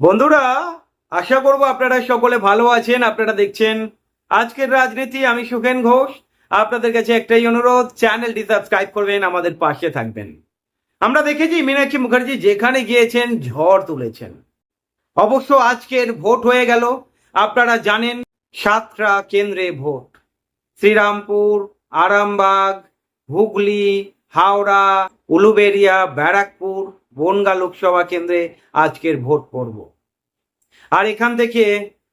বন্ধুরা, আশা করব আপনারা সকলে ভালো আছেন, আপনারা দেখছেন আজকের রাজনীতি। আমি সুখেন ঘোষ। আপনাদের কাছে একটাই অনুরোধ, চ্যানেলটি সাবস্ক্রাইব করবেন, আমাদের পাশে থাকবেন। আমরা দেখেছি মীনাক্ষী মুখার্জি যেখানে গিয়েছেন, ঝড় তুলেছেন। অবশ্য আজকের ভোট হয়ে গেল। আপনারা জানেন, সাতটা কেন্দ্রে ভোট। শ্রীরামপুর, আরামবাগ, হুগলি, হাওড়া, উলুবেরিয়া, ব্যারাকপুর বনগা লোকসভা কেন্দ্রে আজকের ভোট পড়ব। আর এখান থেকে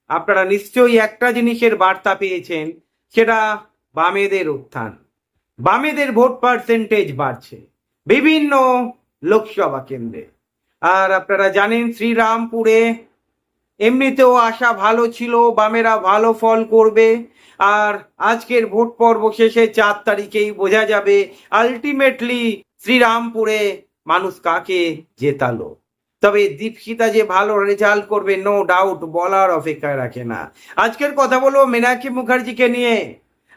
আপনারা নিশ্চয়ই একটা জিনিসের বার্তা পেয়েছেন, সেটা বামেদের উত্থান। বামেদের ভোট পার্সেন্টেজ বাড়ছে বিভিন্ন লোকসভা কেন্দ্রে। আর আপনারা জানেন শ্রীরামপুরে এমনিতেও আশা ভালো ছিল, বামেরা ভালো ফল করবে। আর আজকের ভোট পর্ব শেষে চার তারিখেই বোঝা যাবে আলটিমেটলি শ্রীরামপুরে মানুষ কাকে জেতালো? তবে দীপশিতা যে ভালো রেজাল্ট করবে নো ডাউট বলার অপেক্ষায় রাখে না। আজকের কথা বলব মীনাক্ষী মুখার্জিকে নিয়ে।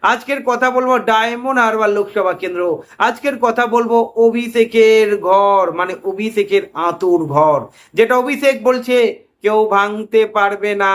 আজকের কথা বলব ডায়মন্ড হারবার লোকসভা কেন্দ্র। আজকের কথা বলব অভিষেকের ঘর মানে অভিষেকের আতুর ঘর। যেটা অভিষেক বলছে, কেউ ভাঙতে পারবে না।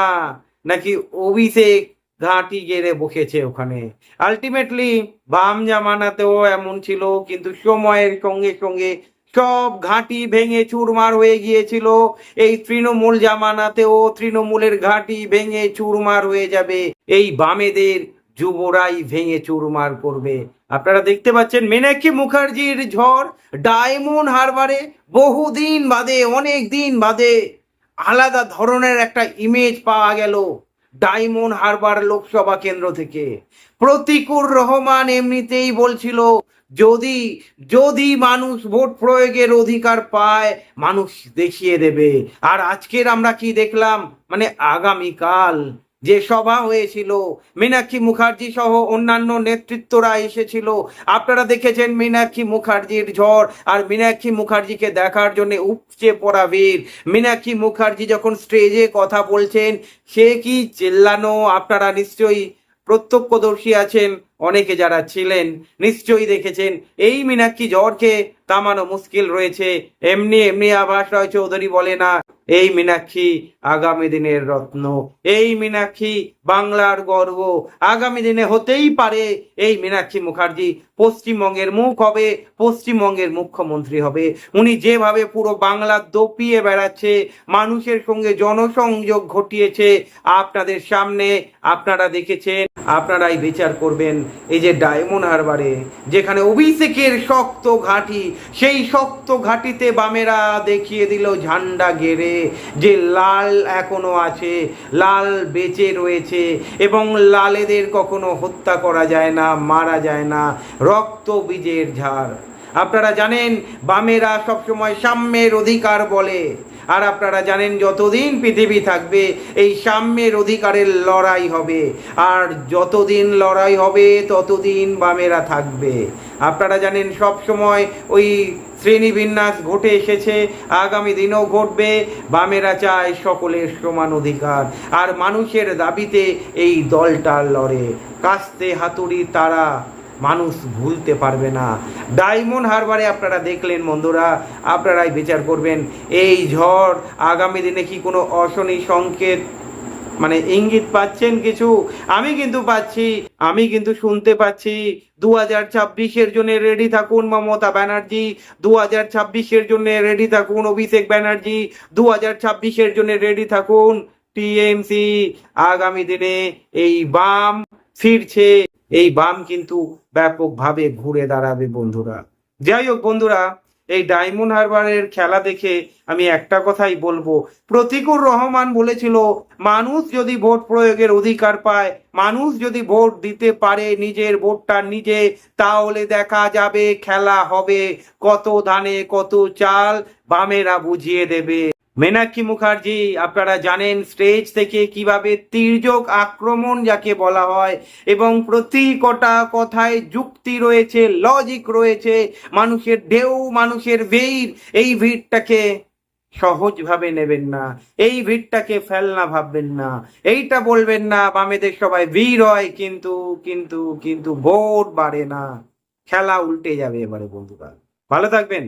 নাকি অভিষেক ঘাঁটি গেড়ে বসেছে ওখানে। আলটিমেটলি বাম জামানাতেও এমন ছিল, কিন্তু সময়ের সঙ্গে সঙ্গে সব ঘাঁটি ভেঙে চুরমার হয়ে গিয়েছিল। এই তৃণমূল জামানাতেও তৃণমূলের ঘাঁটি ভেঙে চুরমার হয়ে যাবে। এই বামেদের যুবরাই ভেঙে চুরমার করবে। আপনারা দেখতে পাচ্ছেন মীনাক্ষী মুখার্জির ঝড় ডায়মন্ড হারবারে বহুদিন বাদে, অনেক দিন বাদে আলাদা ধরনের একটা ইমেজ পাওয়া গেল। ডায়মন্ড হারবার লোকসভা কেন্দ্র থেকে। প্রতিকুর রহমান এমনিতেই বলছিল, যদি যদি মানুষ ভোট প্রয়োগের অধিকার পায়, মানুষ দেখিয়ে দেবে। আর আজকের আমরা কি দেখলাম? মানে আগামীকাল। যে সভা হয়েছিল, মীনাক্ষী মুখার্জি সহ অন্যান্য নেতৃত্বরা এসেছিল। আপনারা দেখেছেন মীনাক্ষী মুখার্জির ঝড়, আর মীনাক্ষী মুখার্জিকে দেখার জন্য উপচে পড়া ভিড়। মীনাক্ষী মুখার্জি যখন স্টেজে কথা বলছেন, সে কি চেল্লানো? আপনারা নিশ্চয়ই প্রত্যক্ষদর্শী আছেন। অনেকে যারা ছিলেন নিশ্চয়ই দেখেছেন, এই মীনাক্ষী জ্বরকে তামানো মুশকিল রয়েছে। এমনি এমনি আভাস রায় চৌধুরী বলে না, এই মীনাক্ষী আগামী দিনের রত্ন, এই মীনাক্ষী বাংলার গর্ব। আগামী দিনে হতেই পারে এই মীনাক্ষী মুখার্জি। পশ্চিমবঙ্গের মুখ হবে, পশ্চিমবঙ্গের মুখ্যমন্ত্রী হবে। উনি যেভাবে পুরো বাংলা দপিয়ে বেড়াচ্ছে, মানুষের সঙ্গে জনসংযোগ ঘটিয়েছে। আপনাদের সামনে আপনারা দেখেছেন, আপনারাই বিচার করবেন। এই যে ডায়মন্ড হারবারে, যেখানে অভিষেকের শক্ত ঘাঁটি, সেই শক্ত ঘাঁটিতে বামেরা দেখিয়ে দিল ঝান্ডা গেড়ে যে লাল এখনও আছে, লাল বেঁচে রয়েছে এবং লালেদের কখনো হত্যা করা যায় না, মারা যায় না, রক্ত বীজের ঝাড়। আপনারা জানেন, বামেরা সবসময় সাম্যের অধিকার বলে। আর আপনারা জানেন, যতদিন পৃথিবী থাকবে, এই সাম্যের অধিকারের লড়াই হবে। আর যতদিন লড়াই হবে, ততদিন বামেরা থাকবে। আপনারা জানেন সব সময় ওই শ্রেণীবিন্যাস ঘটে এসেছে, আগামী দিনেও ঘটবে। বামেরা চায় সকলের সমান অধিকার। আর মানুষের দাবিতে এই দলটা লড়ে। কাস্তে হাতুড়ি তারা। মানুষ ভুলতে পারবে না। ডায়মন্ড হারবারে আপনারা দেখলেন বন্ধুরা, আপনারাই বিচার করবেন, এই ঝড় আগামী দিনে কি কোনো অশনি সংকেত মানে ইঙ্গিত পাচ্ছেন কিছু? আমি কিন্তু পাচ্ছি, আমি কিন্তু শুনতে পাচ্ছি। দু হাজার ছাব্বিশের জন্য রেডি থাকুন মমতা ব্যানার্জি দু হাজার ছাব্বিশের জন্য রেডি থাকুন অভিষেক ব্যানার্জি দু হাজার ছাব্বিশের জন্য রেডি থাকুন টিএমসি। আগামী দিনে এই বাম ফিরছে। এই বাম কিন্তু ব্যাপকভাবে ঘুরে দাঁড়াবে বন্ধুরা। যাই হোক বন্ধুরা, এই ডায়মন্ড হারবারের খেলা দেখে আমি একটা কথাই বলব। প্রতিকুর রহমান বলেছিল, মানুষ যদি ভোট প্রয়োগের অধিকার পায়, মানুষ যদি ভোট দিতে পারে নিজের ভোটটা নিজে, তাহলে দেখা যাবে খেলা হবে কত ধানে কত চাল, বামেরা বুঝিয়ে দেবে। মীনাক্ষী মুখার্জি, আপনারা জানেন স্টেজ থেকে কীভাবে তির্যক আক্রমণ যাকে বলা হয়, এবং প্রতি কটা কথায় যুক্তি রয়েছে লজিক রয়েছে, মানুষের ঢেউ, মানুষের ভিড়, এই ভিড়টাকে সহজভাবে নেবেন না, এই ভিড়টাকে ফেলনা ভাববেন না, এইটা বলবেন না, বামেদের সবাই ভিড় হয়, কিন্তু কিন্তু কিন্তু ভোট বাড়ে না। খেলা উল্টে যাবে এবারে বন্ধুরা। ভালো থাকবেন।